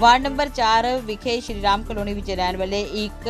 Ward number 4 ਵਿਖੇ Shri Ram colony ਵਿੱਚ ਰਹਿਣ ਵਾਲੇ ਇੱਕ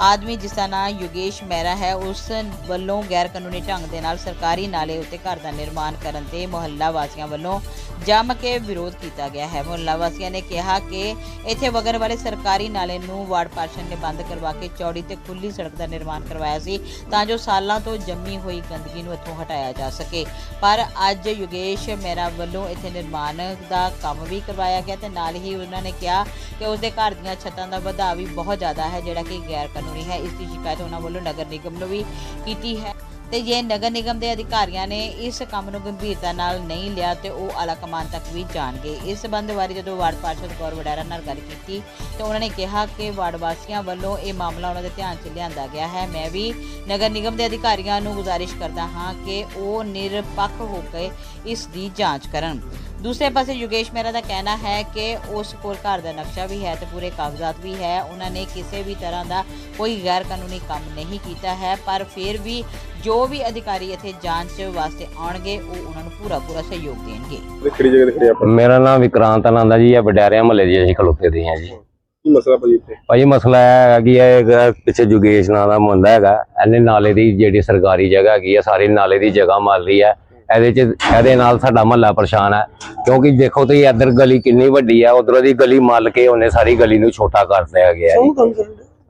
ਆਦਮੀ ਜਿਸ ਦਾ ਨਾਮ ਯੋਗੇਸ਼ ਮਹਿਰਾ ਹੈ, ਉਸ ਵੱਲੋਂ ਗੈਰ ਕਾਨੂੰਨੀ ਢੰਗ ਦੇ ਨਾਲ ਸਰਕਾਰੀ ਨਾਲੇ ਉੱਤੇ ਘਰ ਦਾ ਨਿਰਮਾਣ ਕਰਨ ਤੇ ਮੁਹੱਲਾ ਵਾਸੀਆਂ ਵੱਲੋਂ ਜੰਮ ਕੇ ਵਿਰੋਧ ਕੀਤਾ ਗਿਆ ਹੈ। ਮੁਹੱਲਾ ਵਾਸੀਆਂ ਨੇ ਕਿਹਾ ਕਿ ਇੱਥੇ ਵਗਣ ਵਾਲੇ ਸਰਕਾਰੀ ਨਾਲੇ ਨੂੰ ਵਾਰਡ ਪਾਰਸ਼ਦ ਨੇ ਬੰਦ ਕਰਵਾ ਕੇ ਚੌੜੀ ਤੇ ਖੁੱਲੀ ਸੜਕ ਦਾ ਨਿਰਮਾਣ ਕਰਵਾਇਆ ਸੀ, ਤਾਂ ਜੋ ਸਾਲਾਂ ਤੋਂ ਜੰਮੀ ਹੋਈ ਗੰਦਗੀ ਨੂੰ ਇੱਥੋਂ ਹਟਾਇਆ ਜਾ ਸਕੇ। ਪਰ ਅੱਜ ਯੋਗੇਸ਼ ਮਹਿਰਾ ਵੱਲੋਂ ਇੱਥੇ ਨਿਰਮਾਣ ਦਾ ਕੰਮ ਵੀ ਕਰਵਾਇਆ ਗਿਆ ਤੇ ਨਾਲ ਹੀ ਉਹਨਾਂ ਨੇ ਕਿਹਾ ਕਿ ਉਸਦੇ ਘਰ ਦੀਆਂ ਛੱਤਾਂ ਦਾ ਵਧਾਅ ਵੀ ਬਹੁਤ ਜ਼ਿਆਦਾ ਹੈ, ਜਿਹੜਾ ਕਿ ਗੈਰ ਕਾਨੂੰਨੀ ਹੈ। ਇਸ ਦੀ ਸ਼ਿਕਾਇਤ ਉਹਨਾਂ ਵੱਲੋਂ ਨਗਰ ਨਿਗਮ ਨੂੰ ਵੀ ਕੀਤੀ ਹੈ। ਤੇ ਜੇ ਨਗਰ ਨਿਗਮ ਦੇ ਅਧਿਕਾਰੀਆਂ ਨੇ ਇਸ ਕੰਮ ਨੂੰ ਗੰਭੀਰਤਾ ਨਾਲ ਨਹੀਂ ਲਿਆ, ਤੇ ਉਹ ਆਲਾ ਕਮਾਨ ਤੱਕ ਵੀ ਜਾਣਗੇ। ਇਸ ਸੰਬੰਧ ਬਾਰੇ ਜਦੋਂ ਵਾਰਡ ਪਾਰਸ਼ਦ ਗੌਰ ਵਡੈਰਾ ਨਾਲ ਗੱਲ ਕੀਤੀ, ਤੇ ਉਹਨਾਂ ਨੇ ਕਿਹਾ ਕਿ ਵਾਰਡ ਵਾਸੀਆਂ ਵੱਲੋਂ ਇਹ ਮਾਮਲਾ ਉਹਨਾਂ ਦੇ ਧਿਆਨ 'ਚ ਲਿਆਂਦਾ ਗਿਆ ਹੈ। ਮੈਂ ਵੀ ਨਗਰ ਨਿਗਮ ਦੇ ਅਧਿਕਾਰੀਆਂ ਨੂੰ ਗੁਜ਼ਾਰਿਸ਼ ਕਰਦਾ ਹਾਂ ਕਿ ਉਹ ਨਿਰਪੱਖ ਹੋ ਕੇ ਇਸ ਦੀ ਜਾਂਚ ਕਰਨ। ਦੂਸਰੇ ਪਾਸੇ ਯੋਗੇਸ਼ ਮਹਿਰਾ ਦਾ ਕਹਿਣਾ ਹੈ ਕਿ ਉਸ ਕੋਲ ਘਰ ਦਾ ਨਕਸ਼ਾ ਵੀ ਹੈ ਤੇ ਪੂਰੇ ਕਾਗਜ਼ਾਤ ਵੀ ਹੈ। ਉਹਨਾਂ ਨੇ ਕਿਸੇ ਵੀ ਤਰ੍ਹਾਂ ਦਾ ਕੋਈ ਗੈਰ ਕਾਨੂੰਨੀ ਕੰਮ ਨਹੀਂ ਕੀਤਾ ਹੈ ਪਰ ਫਿਰ ਵੀ ਜੋ ਵੀ ਅਧਿਕਾਰੀ ਇੱਥੇ ਜਾਂਚ ਵਾਸਤੇ ਆਉਣਗੇ ਉਹ ਉਹਨਾਂ ਨੂੰ ਪੂਰਾ ਪੂਰਾ ਸਹਿਯੋਗ ਦੇਣਗੇ। ਤੇ ਕਿਹੜੀ ਜਗ੍ਹਾ ਤੇ ਖੜੇ ਆਪਾਂ ਮੇਰਾ ਨਾਮ ਵਿਕਰਾਂਤ ਆਨੰਦ ਆ ਜੀ ਇਹ ਵਡਿਆਰਿਆਂ ਮਹੱਲੇ ਦੀ ਅਸੀਂ ਖਲੋਤੇ ਦੇ ਹਾਂ ਜੀ। ਕੀ ਮਸਲਾ ਭਾਜੀ ਇੱਥੇ? ਭਾਜੀ ਮਸਲਾ ਹੈਗਾ ਕਿ ਇਹ ਪਿੱਛੇ ਜੁਗੇਸ਼ ਨਾਂ ਦਾ ਮੁੰਡਾ ਹੈਗਾ ਇਹਨੇ ਨਾਲੇ ਦੀ ਜਿਹੜੀ ਸਰਕਾਰੀ ਜਗ੍ਹਾ ਹੈਗੀ ਆ ਸਾਰੀ ਨਾਲੇ ਦੀ ਜਗ੍ਹਾ ਮਾਰ ਲਈ ਹੈ ਇਹਦੇ ਚ ਇਹਦੇ ਨਾਲ ਸਾਡਾ ਮਹੱਲਾ ਪਰੇਸ਼ਾਨ ਹੈ। ਕਿਉਂਕਿ ਦੇਖੋ ਤੁਸੀਂ ਇੱਧਰ ਗਲੀ ਕਿੰਨੀ ਵੱਡੀ ਹੈ ਉਧਰੋਂ ਦੀ ਗਲੀ ਮੱਲ ਕੇ ਉਹਨੇ ਸਾਰੀ ਗਲੀ ਨੂੰ ਛੋਟਾ ਕਰ ਦਿਆ ਗਿਆ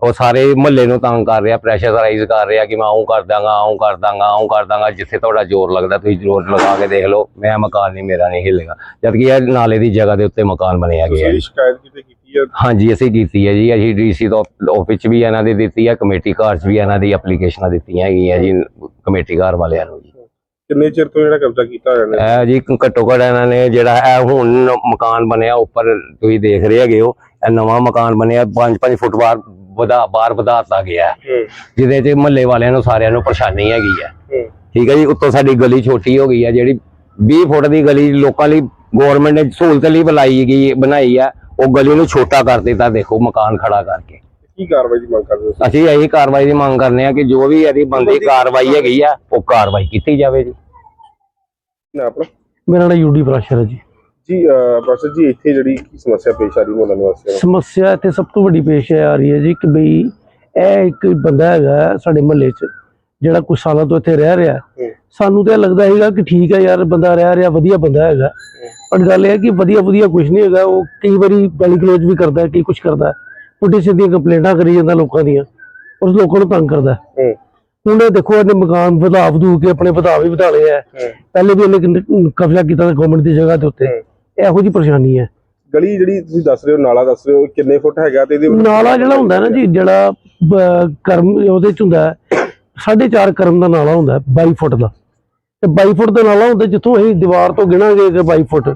ਉਹ ਸਾਰੇ ਮਹੱਲੇ ਨੂੰ ਤੰਗ ਕਰ ਰਿਹਾ ਪ੍ਰੈਸ਼ਰਾਈਜ਼ ਕਰ ਰਿਹਾ ਕਿ ਮੈਂ ਆਉਂ ਕਰ ਦਾਂਗਾ ਆਉਂ ਕਰ ਦਾਂਗਾ ਆਉਂ ਕਰ ਦਾਂਗਾ ਜਿੱਥੇ ਤੁਹਾਡਾ ਜ਼ੋਰ ਲੱਗਦਾ ਤੁਸੀਂ ਜ਼ੋਰ ਲਗਾ ਕੇ ਦੇਖ ਲਓ। ਮੈਂ ਮਕਾਨ ਨਹੀਂ ਮੇਰਾ ਨਹੀਂ ਹਿੱਲੇਗਾ। ਜਦ ਕਿ ਇਹ ਨਾਲੇ ਦੀ ਜਗ੍ਹਾ ਦੇ ਉੱਤੇ ਮਕਾਨ ਬਣਿਆ ਗਿਆ ਹੈ। ਸ਼ਿਕਾਇਤ ਕਿਤੇ ਕੀਤੀ ਹੈ? ਹਾਂਜੀ ਅਸੀਂ ਕੀਤੀ ਹੈ ਜੀ। ਅਸੀਂ ਡੀਸੀ ਤੋਂ ਆਫਿਸ 'ਚ ਵੀ ਇਹਨਾਂ ਦੀ ਦਿੱਤੀ ਹੈ ਕਮੇਟੀ ਘਰ 'ਚ ਵੀ ਇਹਨਾਂ ਦੀ ਐਪਲੀਕੇਸ਼ਨਾਂ ਦਿੱਤੀਆਂ ਹੈਗੀਆਂ ਜੀ ਕਮੇਟੀ ਘਰ ਵਾਲਿਆਂ ਨੂੰ ਜੀ। ਕਿੰਨੇ ਚਿਰ ਤੋਂ ਜਿਹੜਾ ਕਬਜ਼ਾ ਕੀਤਾ ਹੋਇਆ ਨੇ ਇਹ ਜੀ ਘੱਟੋ ਘੱਟ ਇਹਨਾਂ ਨੇ ਜਿਹੜਾ ਇਹ ਹੁਣ ਮਕਾਨ ਬਣਿਆ ਉੱਪਰ ਤੁਸੀਂ ਦੇਖ ਰਹੇ ਹੈਗੇ ਹੋ ਇਹ ਨਵਾਂ ਮਕਾਨ ਬਣਿਆ 5-5 ਫੁੱਟ ਬਾਹਰ ਵਧਾ ਬਾਹਰ ਵਧਾਤਾ ਗਿਆ। ਹੈ, ਜਿਹਦੇ 'ਚ ਮਹੱਲੇ ਵਾਲਿਆਂ ਨੂੰ ਸਾਰਿਆਂ ਨੂੰ ਪਰੇਸ਼ਾਨੀ ਹੈਗੀ ਹੈ। ਠੀਕ ਹੈ ਜੀ ਉੱਤੋਂ ਸਾਡੀ ਗਲੀ ਛੋਟੀ ਹੋ ਗਈ ਹੈ ਜਿਹੜੀ 20 ਫੁੱਟ ਦੀ ਗਲੀ ਲੋਕਾਂ ਲਈ ਗਵਰਨਮੈਂਟ ਨੇ ਸਹੂਲਤ ਲਈ ਬਣਾਈ ਗਈ ਬਣਾਈ ਹੈ ਉਹ ਗਲੀ ਨੂੰ ਛੋਟਾ ਕਰ ਦਿੱਤਾ ਦੇਖੋ ਮਕਾਨ ਖੜਾ ਕਰਕੇ। ਕੀ ਕਾਰਵਾਈ ਦੀ ਮੰਗ ਕਰਦੇ ਹੋ ਅਸੀਂ ਇਹੀ ਕਾਰਵਾਈ ਦੀ ਮੰਗ ਕਰਨੇ ਆ ਕਿ ਜੋ ਵੀ ਇਹਦੀ ਬੰਦੀ ਕਾਰਵਾਈ ਹੈਗੀ ਆ ਉਹ ਕਾਰਵਾਈ ਕੀਤੀ ਜਾਵੇ ਜੀ। ਨਾ ਆਪਣਾ ਮੇਰਾ ਨਾਮ ਯੂਡੀ ਪ੍ਰਾਸ਼ਰ ਹੈ ਜੀ। ਜੀ ਬਸ ਜੀ ਇੱਥੇ ਜਿਹੜੀ ਕੀ ਸਮੱਸਿਆ ਪੇਸ਼ ਆ ਰਹੀ ਮੋਲਾ ਨਿਵਾਸੀਆਂ ਨੂੰ ਸਮੱਸਿਆ ਇੱਥੇ ਸਭ ਤੋਂ ਵੱਡੀ ਪੇਸ਼ ਆ ਰਹੀ ਹੈ ਜੀ ਕਿ ਬਈ ਇਹ ਇੱਕ ਬੰਦਾ ਹੈਗਾ ਸਾਡੇ ਮਹੱਲੇ 'ਚ ਜਿਹੜਾ ਕੁਝ ਸਾਲਾਂ ਤੋਂ ਇੱਥੇ ਰਹਿ ਰਿਹਾ। ਸਾਨੂੰ ਤਾਂ ਲੱਗਦਾ ਹੈਗਾ ਕਿ ਠੀਕ ਹੈ ਯਾਰ ਬੰਦਾ ਰਹਿ ਰਿਹਾ ਵਧੀਆ ਬੰਦਾ ਹੈਗਾ। ਪਰ ਗੱਲ ਇਹ ਹੈ ਕਿ ਵਧੀਆ ਵਧੀਆ ਕੁਝ ਨਹੀਂ ਹੈਗਾ। ਉਹ ਕਈ ਵਾਰੀ ਗਾਲੀ ਗਲੋਚ ਵੀ ਕਰਦਾ ਹੈ ਕਈ ਕੁਝ ਕਰਦਾ। ਹੈ ਪੁੱਠੀ ਸਿੱਧੀਆਂ ਕੰਪਲੇਂਟਾਂ ਕਰੀ ਜਾਂਦਾ ਲੋਕਾਂ ਦੀਆਂ। ਉਸ ਲੋਕਾਂ ਨੂੰ ਤੰਗ ਕਰਦਾ। ਹੁਣ ਦੇਖੋ ਇਹਨੇ ਮਕਾਨ ਵਧਾ ਵਧੂ ਕੇ ਆਪਣੇ ਵਧਾ ਵੀ ਵਧਾ ਲਏ ਹੂੰ। ਪਹਿਲੇ ਵੀ ਇਹਨੇ ਕਬਜ਼ਾ ਕੀਤਾ ਗਵਰਨਮੈਂਟ ਦੀ ਜਗ੍ਹਾ ਦੇ ਉੱਤੇ। ਇਹੋ ਜੀ ਪਰੇਸ਼ਾਨੀ ਹੈ। ਗਲੀ ਜਿਹੜੀ ਤੁਸੀਂ ਦੱਸ ਰਹੇ ਹੋ ਨਾਲਾ ਦੱਸ ਰਹੇ ਹੋ ਕਿੰਨੇ ਫੁੱਟ ਹੈਗਾ ਤੇ ਇਹਦੇ ਨਾਲਾ ਜਿਹੜਾ ਹੁੰਦਾ ਨਾ ਜੀ ਜਿਹੜਾ ਕਰਮ ਉਹਦੇ ਚ ਹੁੰਦਾ ਹੈ, ਸਾਢੇ ਚਾਰ ਕਰਮ ਦਾ ਨਾਲਾ ਹੁੰਦਾ ਹੈ, 22 ਫੁੱਟ ਦਾ। ਤੇ 22 ਫੁੱਟ ਦਾ ਨਾਲਾ ਹੁੰਦਾ ਜਿੱਥੋਂ ਅਸੀਂ ਦੀਵਾਰ ਤੋਂ ਗਿਣਾਂਗੇ ਕਿ 22 ਫੁੱਟ।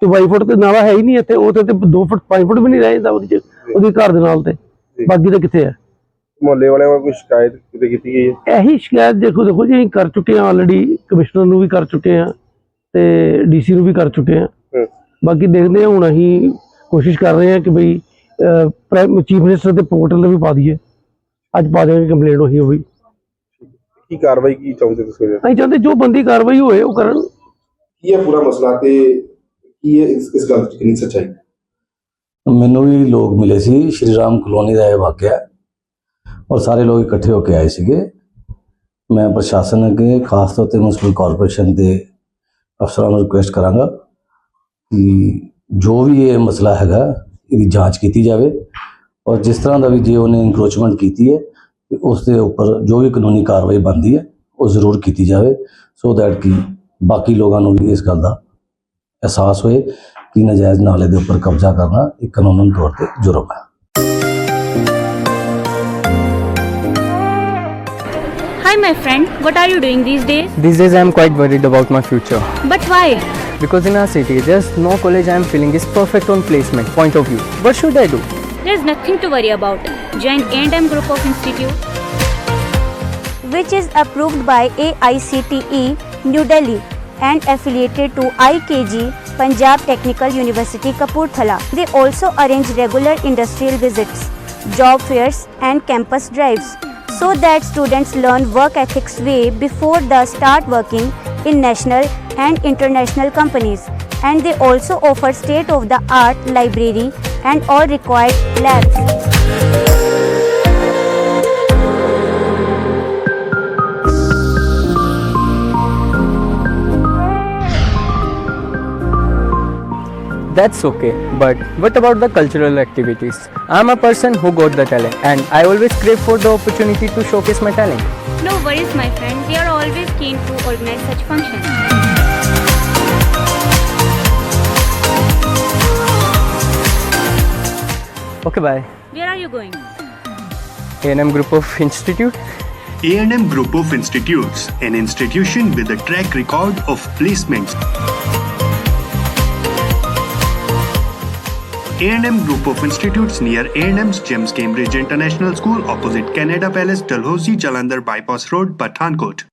ਤੇ 22 ਫੁੱਟ ਤੇ ਨਾਲਾ ਹੈ ਹੀ ਨਹੀਂ ਇੱਥੇ ਉਹ ਤੇ 2 ਫੁੱਟ 5 ਫੁੱਟ ਵੀ ਨਹੀਂ ਰਹਿ ਜਾਂਦਾ ਉਹਦੇ ਚ ਉਹਦੇ ਘਰ ਦੇ ਨਾਲ ਤੇ। ਬਾਕੀ ਤਾਂ ਕਿੱਥੇ ਹੈ? ਮੁਹੱਲੇ ਵਾਲਿਆਂ ਵੱਲੋਂ ਕੋਈ ਸ਼ਿਕਾਇਤ ਕਿਤੇ ਕੀਤੀ ਗਈ ਹੈ? ਇਹੀ ਸ਼ਿਕਾਇਤ ਦੇਖੋ ਦੇਖੋ ਜੀ ਅਸੀਂ ਕਰ ਚੁੱਕੇ ਹਾਂ ਆਲਰੇਡੀ ਕਮਿਸ਼ਨਰ ਨੂੰ ਵੀ ਕਰ ਚੁੱਕੇ ਹਾਂ ਤੇ ਡੀਸੀ ਨੂੰ ਵੀ ਕਰ ਚੁੱਕੇ ਹਾਂ। ਹੂੰ। ਬਾਕੀ ਦੇਖਦੇ ਹਾਂ ਹੁਣ ਅਸੀਂ ਕੋਸ਼ਿਸ਼ ਕਰ ਰਹੇ ਹਾਂ ਕਿ ਬਈ ਚੀਫ ਮਿਨਿਸਟਰ ਦੇ ਪੋਰਟਲ ਤੇ ਵੀ ਪਾ ਦਈਏ। ਅੱਜ ਪਾ ਦੇਵਾਂਗੇ ਕੰਪਲੇਂਟ ਉਹੀ ਹੋਈ ਕੀ ਕਾਰਵਾਈ ਕੀ ਚਾਹੁੰਦੇ ਤੁਸੀਂ ਅਸੀਂ ਚਾਹੁੰਦੇ ਜੋ ਬੰਦੀ ਕਾਰਵਾਈ ਹੋਏ ਉਹ ਕਰਨ। ਕੀ ਹੈ ਪੂਰਾ ਮਸਲਾ ਤੇ ਕੀ ਹੈ ਇਸ ਇਸ ਗੱਲ 'ਚ ਕਿੰਨੀ ਸੱਚਾਈ? ਮੈਨੂੰ ਵੀ ਲੋਕ ਮਿਲੇ ਸੀ ਸ਼੍ਰੀ ਰਾਮ ਕਲੋਨੀ ਦਾ ਇਹ ਵਾਕਿਆ। ਹੈ ਔਰ ਸਾਰੇ ਲੋਕ ਇਕੱਠੇ ਹੋ ਕੇ ਆਏ ਸੀਗੇ। ਮੈਂ ਪ੍ਰਸ਼ਾਸਨ ਅੱਗੇ, ਖਾਸ ਤੌਰ ਤੇ ਮਿਊਨਿਸਪਲ ਕਾਰਪੋਰੇਸ਼ਨ ਦੇ ਅਫਸਰਾਂ ਨੂੰ ਰਿਕੁਐਸਟ ਕਰਾਂਗਾ ਕਿ ਜੋ ਵੀ ਇਹ ਮਸਲਾ ਹੈਗਾ, ਇਹਦੀ ਜਾਂਚ ਕੀਤੀ ਜਾਵੇ। ਔਰ ਜਿਸ ਤਰ੍ਹਾਂ ਦਾ ਵੀ ਜੇ ਉਹਨੇ ਇਨਕਰੋਚਮੈਂਟ ਕੀਤੀ ਹੈ ਉਸ ਦੇ ਉੱਪਰ ਜੋ ਵੀ ਕਾਨੂੰਨੀ ਕਾਰਵਾਈ ਬਣਦੀ ਹੈ, ਉਹ ਜ਼ਰੂਰ ਕੀਤੀ ਜਾਵੇ। ਸੋ ਦੈਟ ਕਿ ਬਾਕੀ ਲੋਕਾਂ ਨੂੰ ਵੀ ਇਸ ਗੱਲ ਦਾ ਅਹਿਸਾਸ ਹੋਏ ਕਿ ਨਜਾਇਜ਼ ਨਾਲੇ ਦੇ ਉੱਪਰ ਕਬਜ਼ਾ ਕਰਨਾ ਇੱਕ ਕਾਨੂੰਨ ਤੌਰ ਤੇ ਜੁਰਮ ਹੈ। Hi, my friend. What are you doing these days? These days I am quite worried about my future But why? because in our city there's no college I am feeling is perfect on placement point of view. What should I do? There's nothing to worry about. Join A&M Group of Institute. which is approved by AICTE New Delhi and affiliated to IKG Punjab Technical University Kapurthala. They also arrange regular industrial visits, job fairs and campus drives so that students learn work ethics way before they start working in national and international companies and they also offer state of the art library and all required labs. That's okay, but what about the cultural activities? I'm a person who got the talent and I always crave for the opportunity to showcase my talent. No worries, my friend. We are always keen to organize such functions. Okay, bye. Where are you going? A&M Group of Institute. A&M Group of Institutes, an institution with a track record of placements. A&M Group of Institutes near A&M's James Cambridge International School opposite Canada Palace, Dalhousie, Jalandhar Bypass Road, Pathankot.